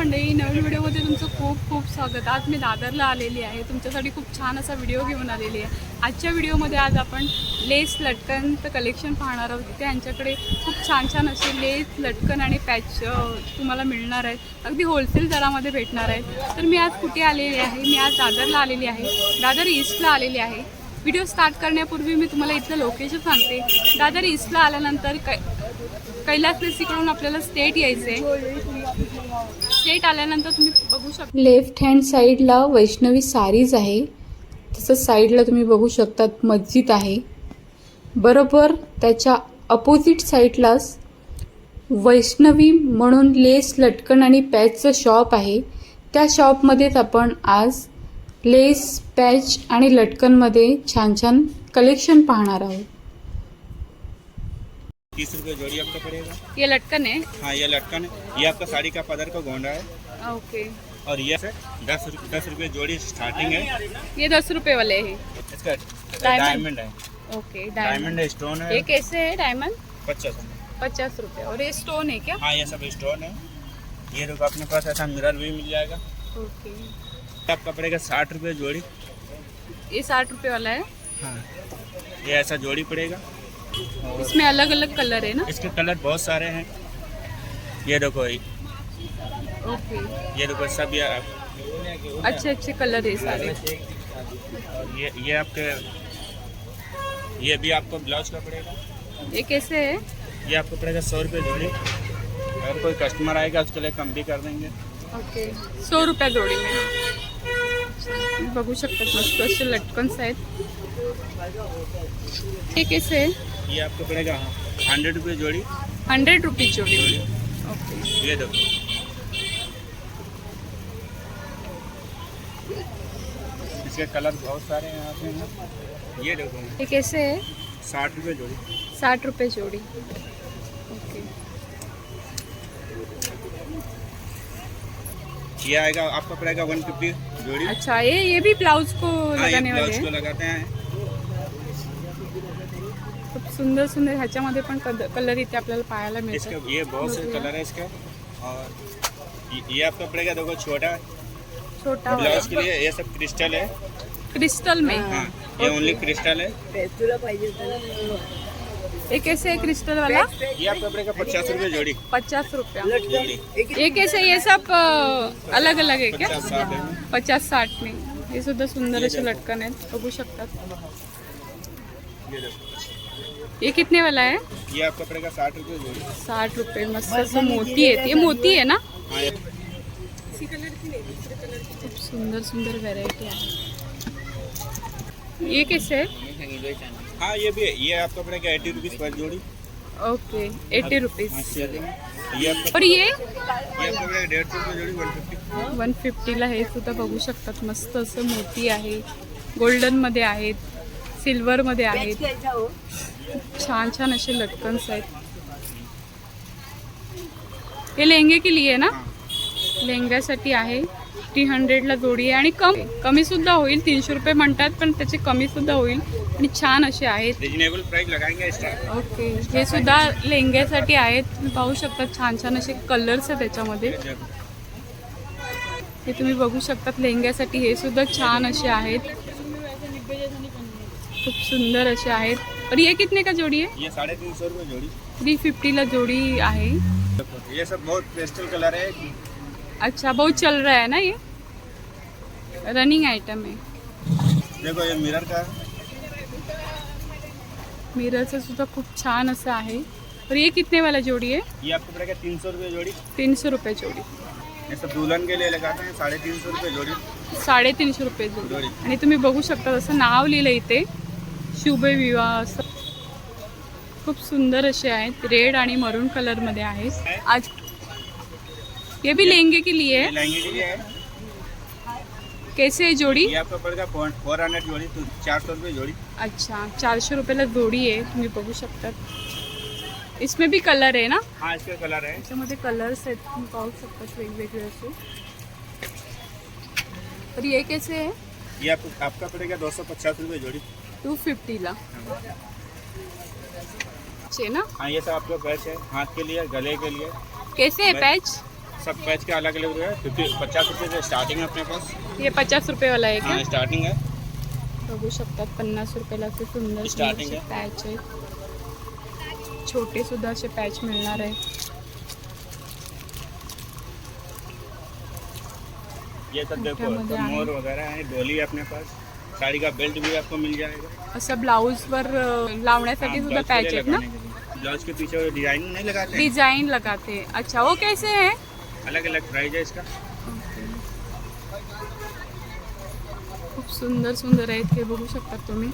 मंडळी नवीन व्हिडिओमध्ये तुमचं खूप खूप स्वागत. आज मी दादरला आलेली आहे. तुमच्यासाठी खूप छान असा व्हिडिओ घेऊन आलेली आहे. आजच्या व्हिडिओमध्ये आज आपण लेस लटकनचं कलेक्शन पाहणार आहोत. तिथे यांच्याकडे खूप छान छान असे लेस लटकन आणि पॅच तुम्हाला मिळणार आहेत. अगदी होलसेल दरामध्ये भेटणार आहेत. तर मी आज कुठे आलेली आहे? मी आज दादरला आलेली आहे. दादर ईस्टला आलेली आहे. व्हिडिओ स्टार्ट करण्यापूर्वी मी तुम्हाला इथलं लोकेशन सांगते. दादर ईस्टला आल्यानंतर कै कैलास इकडून आपल्याला स्टेट यायचं आहे स्ट्रेट आल्यानंतर तुम्ही बघू शकता. लेफ्ट हँड साईडला वैष्णवी सारीज आहे. तसंच साईडला तुम्ही बघू शकतात मस्जिद आहे. बरोबर त्याच्या अपोजिट साईडलाच वैष्णवी म्हणून लेस लटकन आणि पॅचचं शॉप आहे. त्या शॉपमध्येच आपण आज लेस पॅच आणि लटकनमध्ये छान छान कलेक्शन पाहणार आहोत. तीस रुपये जोड़ी आपका पड़ेगा। ये लटकन है? हाँ ये लटकन है। ये आपका साड़ी का पदर का गोंडा है। ओके। और ये दस दस रुपये जोड़ी स्टार्टिंग है। ये दस रुपये वाले है। इसका डायमंड। है। ओके डायमंड डायमंड है स्टोन है। ये कैसे है डायमंड पचास पचास रुपये। और ये स्टोन है क्या? हाँ ये सब स्टोन है। ये देखो अपने पास ऐसा मिरर भी मिल जाएगा। ओके। आपका पड़ेगा साठ रुपये जोड़ी। ये साठ रुपये वाला है? हाँ। ये ऐसा जोड़ी पड़ेगा। इसमें अलग अलग कलर है ना? इसके कलर बहुत सारे हैं। ये देखो ये। ओके। देखो सब ये अच्छे अच्छे कलर है सारे। ये ये आपके ये भी आपको ब्लाउज का पड़ेगा। ये कैसे है? ये आपको पड़ेगा सौ रुपये जोड़ी। अगर कोई कस्टमर आएगा उसके लिए कम भी कर देंगे। ओके। सौ रुपया जोडी में। बघू शकतात मस्त असे लटकन्स आहेत हे कैसे है? ये आपको पड़ेगा हंड्रेड रुपये जोड़ी। हंड्रेड रुपीज़ जोडी। ओके। ये देखो। इसके कलर बहुत सारे हैं यहाँ पे ये देखो। ये कैसे है? साठ रुपये जोड़ी। साठ रुपये जोड़ी। ओके। ये आएगा आपका पड़ेगा वन फिफ्टी जोड़ी। अच्छा ये ये भी ब्लाउज को हाँ लगाने वाले ब्लाउज को हैं लगाते हैं। सुंदर सुंदर ह्याच्यामध्ये पण कलर इथे आपल्याला पाहायला मिळतात. ये बहुत से कलर है इसके. और ये- ये आपका पड़ेगा देखो छोटा। छोटा वाला ब्लाउज के लिए ये सब क्रिस्टल है। क्रिस्टल में? हाँ ये ओनली क्रिस्टल है। ये कैसे है क्रिस्टल वाला? ये आपका पड़ेगा पचास रुपये जोड़ी। पचास रुपया। ये कैसे ये सब अलग अलग है क्या? पचास साठ पचास साठ में। हे सुद्धा सुंदर असे लटकन आहेत बघू शकतात ये कितने वाला है? ये आपका पड़ेगा साठ रुपये जोड़ी साठ रुपये मस्त मोती आहे ये मोती ना? हाँ खूप सुंदर सुंदर व्हरायटी आहे ये कैसे? है हाँ ये भी है। ये आपका पड़ेगा एटी रुपीज़ पर जोड़ी। ओके एटी रुपीज़ हाँ, और ये? डेढ़ सौ जोड़ी वन फिफ्टी। वन फिफ्टीला हे सुद्धा बघू शकतात. मस्त असं मोती आहे. गोल्डनमध्ये आहेत. सिल्वरमध्ये आहेत. खूप छान छान असे लटकन्स आहेत. हे लेहंगे के लिए ना? लेहंग्यासाठी आहे. थ्री हंड्रेडला जोडी आहे आणि कम कमी सुद्धा होईल. तीनशे रुपये म्हणतात पण त्याचे कमी सुद्धा होईल. आणि छान असे आहेत. रिजनेबल प्राइस लगाएंगे स्टार्ट ओके हे सुद्धा लेहंग्यासाठी आहेत. तुम्ही पाहू शकता छान छान असे कलर्स आहेत त्याच्यामध्ये. हे तुम्ही बघू शकतात लेहंग्यासाठी हे सुद्धा छान असे आहेत. खूप सुंदर असे आहेत. और ये कितने का जोडी है ये साढ़े तीन सौ रुपये जोड़ी. थ्री फिफ्टीला जोडी आहे. ये सब बहुत पेस्टल कलर है. अच्छा बहुत चल रहा है ना ये? रनिंग आइटम है. देखो ये मिरर का मिररचं सुद्धा खूप छान असं आहे. और ये कितने वाला जोडी है ये आपको पड़ेगा तीन सौ रुपये जोड़ी. तीनशे रुपये जोडी. ये सब दुल्हन के लिए लगाते हैं साढ़े तीन सौ रुपये जोड़ी. साडेतीनशे रुपये जोडी. जोड़ी. आणि तुम्ही बघू शकता असं नाव लिहिलं इथे शुभ विवाह असं. खूप सुंदर असे आहेत. रेड आणि मरून कलरमध्ये आहेत. आज ये भी लेंगे के लिए. है लहंगे के लिए. है कैसे है जोड़ी? ये आपका पड़ेगा फोर हंड्रेड जोड़ी तो चार सौ रुपये जोड़ी. अच्छा चारशे रुपयाला जोडी आहे तुम्ही बघू शकतात इसमें भी कलर आहे ना? हाँ इसके कलर है. त्याच्यामध्ये कलर्स आहेत तुम्ही पाहू शकतात वेगवेगळे असे. तर ये कैसे है? ये आपको आपका पड़ेगा दो सौ पचास रुपये जोड़ी. टू फिफ्टीला छे ना? हाँ ये सब आपका पैच है हाथ के लिए गले के लिए। कैसे है पैच सब पैच के अलग अलग है फिफ्टी पचास रुपये से स्टार्टिंग है अपने पास। हे पचास रुपयेवाला आहे हाँ का स्टार्टिंग है। बघू शकतात पन्नास रुपयाला असे सुंदर सुंदर आहे. पॅच आहेत छोटे सुद्धा असे पॅच मिळणार आहे ये सब देखो. मोर वगैरह है डोली अपने पास। साड़ी का बेल्ट भी आपको मिल जाएगा। असं ब्लाऊजवर अं, लावण्यासाठी हाँ, सुद्धा ब्लाउज पॅच आहेत ना। ब्लाउज के पीछे डिजाइन नहीं लगाते? डिझाईन लगाते. अच्छा वो कैसे है? अलग अलग प्राइस है इसका। खूप सुंदर सुंदर आहेत हे बघू शकता तुम्ही.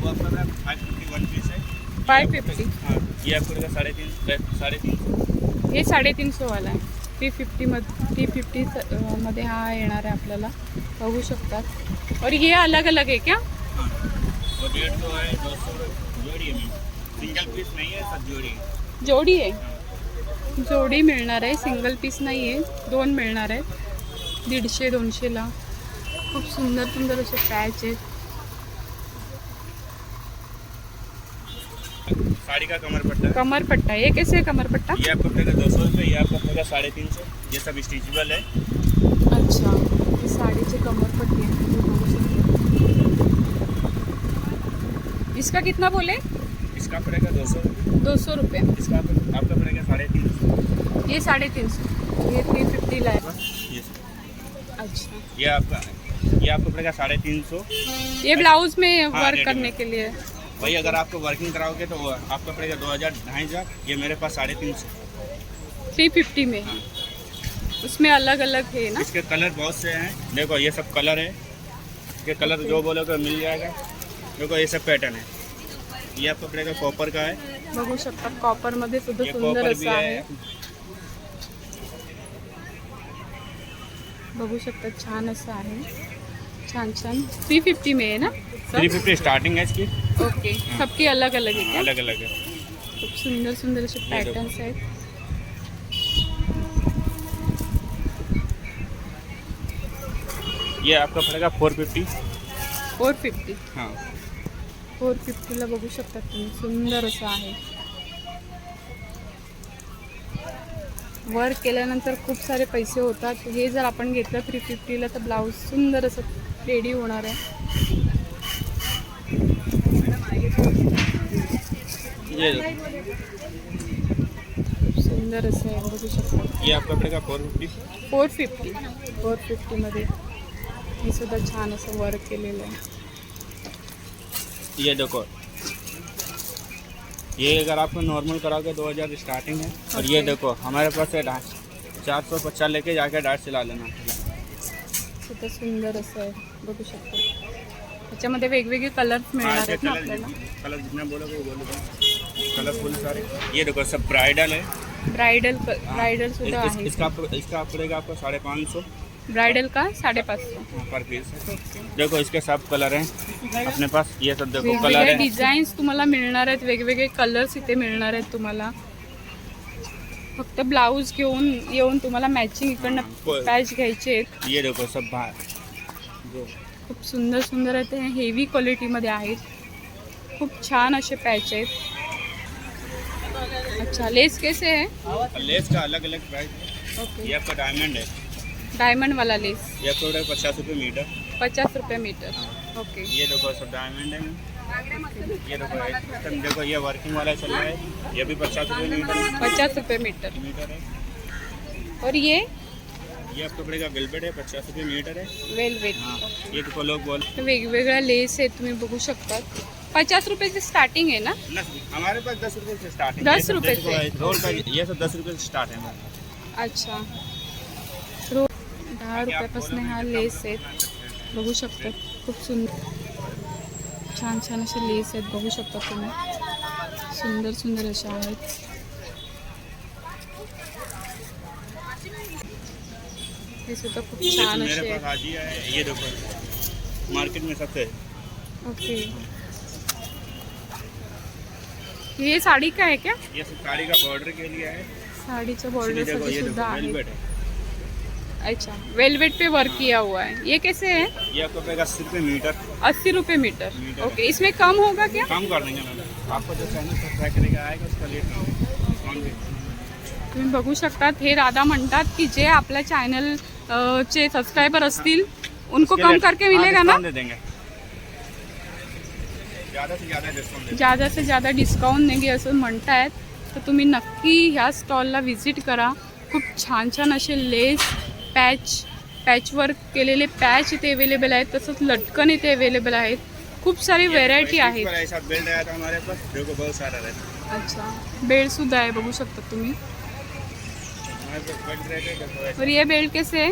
वो आपका फाइव फिफ्टी वन पीस है। फाय फिफ्टी हाँ ये आपको रहेगा साढ़े तीन साढ़े तीन सौ। हे टी फिफ्टी मध टी फिफ्टी मध्ये हा येणार आहे आपल्याला. बघू शकतात. और हे अलग अलग आहे क्या? जोडी आहे. जोडी मिळणार आहे. सिंगल पीस नाही आहे. दोन मिळणार आहे. दीडशे दोनशेला. खूप सुंदर सुंदर असे पॅच आहेत. साड़ी का कमर पट्टा है। कमरपट्टा ये कैसे है कमरपट्टा ये आपको पड़ेगा दो सौ रुपये ये आपको पड़ेगा साढ़े तीन सौ। ये सब स्टिचेबल है। अच्छा ही। साडीची कमरपट्टी आहे तुम्ही बघू शकता इसका कितना बोले? इसका पड़ेगा दो सौ। दो सौ रुपये। इसका आपका पड़ेगा साढ़े तीन सौ। ये साढ़े तीन सौ। ये थ्री फिफ्टीला आहे अच्छा। ये आपका ये आपको पड़ेगा साढ़े तीन सौ। ये ब्लाउज में हाँ, वर्क करने के लिए। वही अगर आपको वर्किंग कराओगे तो आपका पड़ेगा दो हज़ार ढाई हज़ार। ये मेरे पास साढ़े तीन सौ। थ्री फिफ्टी में? हाँ। उसमें अलग अलग है ना? इसके कलर बहुत से हैं। देखो ये सब कलर है। ये कलर जो बोलोगे मिल जाएगा। देखो ये सब पैटर्न है। ये आपको पड़ेगा कॉपर का है। बघू शकता कॉपर मध्ये सुद्धा सुंदर असं आहे बघू शकता छान असं आहे छान छान। थ्री फिफ्टी में है ना? थ्री फिफ्टी स्टार्टिंग है इसकी। ओके. सबकी अलग अलग है क्या अलग अलग है खूप सुंदर सुंदर असे. पॅटर्न्स आहेत. ये आपका पड़ेगा फोर फिफ्टी फोर फिफ्टी हाँ. फोर फिफ्टीला बघू शकता तुम्ही. सुंदर असं आहे. वर्क केल्यानंतर खूप सारे पैसे होतात. हे जर आपण घेतलं थ्री फिफ्टीला तर ब्लाऊज सुंदर असं रेडी होणार आहे. सुंदर असं आहे बघू शकता ये आपका पड़ेगा four fifty? Four fifty. Four फिफ्टीमध्ये हे सुद्धा छान असं वर्क केलेलं आहे ये देखो। ये अगर आपको नॉर्मल कराओगे दो हज़ार स्टार्टिंग है और ये देखो हमारे पास है डांस चार सौ पचास लेके जाके डांस चला लेना। सुद्धा सुंदर असं आहे बघू शकता त्याच्यामध्ये वेगवेगळे कलर्स मिळणार आहेत ना आपल्याला? कलर जितना बोलोगे वो बोलोगे कलरफुल सारे। ये देखो सब ब्राइडल है। ब्रायडल ब्रायडल सुद्धा इस, इस, इसका इसका पड़ेगा आपको साढ़े पाँच सौ। ब्रायडल का साडेपाचशे पर पीस देखो इसके सब कलर हैं। अपने पास ये सब देखो कलर है। डिझाईन्स तुम्हाला मिळणार आहेत वेगवेगळे कलर्स इथे मिळणार आहेत तुम्हाला. फक्त ब्लाऊज घेऊन येऊन तुम्हाला मॅचिंग इकडनं. पॅच घ्यायचे आहेत. ये देखो सब खूप सुंदर सुंदर आहेत हे हेवी क्वालिटीमध्ये आहेत. खूप छान असे पॅच आहेत. अच्छा लेस कैसे है? लेस का अलग अलग प्राइस है। ओके ये आपका डायमंड है। डायमंड वाला लेस ये आपको पचास रुपये मीटर। पचास रुपये मीटर। ओके ये देखो सब डायमंड है। ये देखो देखो ये वर्किंग वाला चल रहा है। ये भी पचास रुपये मीटर। पचास रुपये मीटर। मीटर है। और ये? ये आपको पड़ेगा वेलवेट है पचास रुपये मीटर है। वेलवेट हाँ। ये देखो लोग बोल वेगवेगळ्या लेस आहेत तुम्ही बघू शकता। पचास रुपयाची स्टार्टिंग आहे ना? हमारे पास दस रुपये से स्टार्ट है। दस रुपए देखो, से? रोल का ये सब दस रुपये से स्टार्ट है अच्छा। रो दहा रुपयापासून हा लेस आहेत. बघू शकता. खूप सुंदर. छान छान असे लेस आहेत. बघू शकता तुम्ही. सुंदर सुंदर अशा आहेत. हे सुद्धा खूप ये छान मेरे असे ही है ये देखो. मार्केट में सबसे ओके. ये साड़ी का है क्या? ये साड़ी का बॉर्डर के लिए है आहे वेलवेट है। अच्छा वेलवेट पे वर्क किया हुआ है। ये कैसे है? ये आपको पड़ेगा अस्सी रुपये मीटर। अस्सी रुपये मीटर। मीटर। ओके इसमें कम होगा क्या? कम कर देंगे मैम आपको जो चैनल सब्सक्राइब करेगा आएगा उसका लेट तुम्ही बघू शकतात हे दादा म्हणतात की जे आपल्या चॅनल चे सबस्क्रायबर असतील उनको कम करके हाँ, मिलेगा ना? डिस्काउंट दे देंगे। ज़्यादा से ज़्यादा डिस्काउंट देंगे असं म्हणतायत तर तुम्ही नक्की ह्या स्टॉलला व्हिजिट करा. खूप छान छान असे लेस पॅच पॅचवर्क केलेले पॅच इथे अवेलेबल आहेत. तसंच लटकन इथे अवेलेबल आहेत. खूप सारी व्हेरायटी आहेत. अच्छा. बेल्ट सुद्धा आहे बघू शकता तुम्ही. हैं और ये बेल्ट कैसे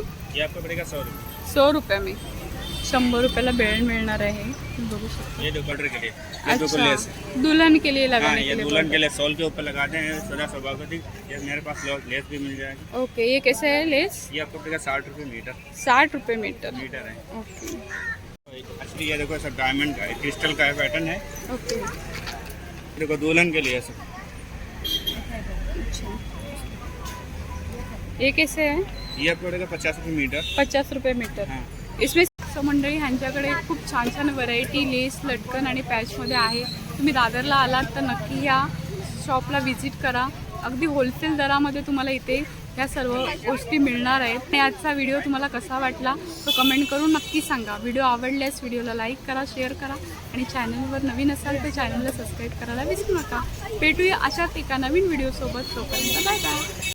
रुपये. सौ रुपये में. शंभर रुपयाला बेल्ट मिळणार आहे. बघू ये दुपट्टे के लिए। ये लेस है अच्छा दुल्हन के लिए हाँ लगाने ये के लिए दुल्हन के लिए सॉल के ऊपर लगाते हैं सदा सभापति ये मेरे पास लो- लेस भी मिल जाएगी। ओके ये कैसे है लेस ये आपको पड़ेगा साठ रुपये मीटर। साठ रुपये मीटर। मीटर है। ओके असली ये देखो ऐसा डायमंड का है क्रिस्टल का है पैटर्न है। ओके देखो दुल्हन के लिए ऐसा अच्छा. ये कैसे है? ये आपको पड़ेगा पचास रुपये मीटर। पचास रुपये मीटर। हाँ। इसमें सो मंडळी ह्यांच्याकडे खूप छान छान व्हरायटी लेस लटकन आणि पॅचमध्ये आहे. तुम्ही दादरला आलात तर नक्की या शॉपला व्हिजिट करा. अगदी होलसेल दरामध्ये तुम्हाला इथे ह्या सर्व गोष्टी मिळणार आहेत. आणि आजचा व्हिडिओ तुम्हाला कसा वाटला तो कमेंट करून नक्की सांगा. व्हिडिओ आवडल्यास व्हिडिओला लाईक करा शेअर करा. आणि चॅनलवर नवीन असाल तर चॅनलला सबस्क्राईब करायला विसरू नका. भेटूया अशाच एका नवीन व्हिडिओसोबत तोपर्यंत बाय बाय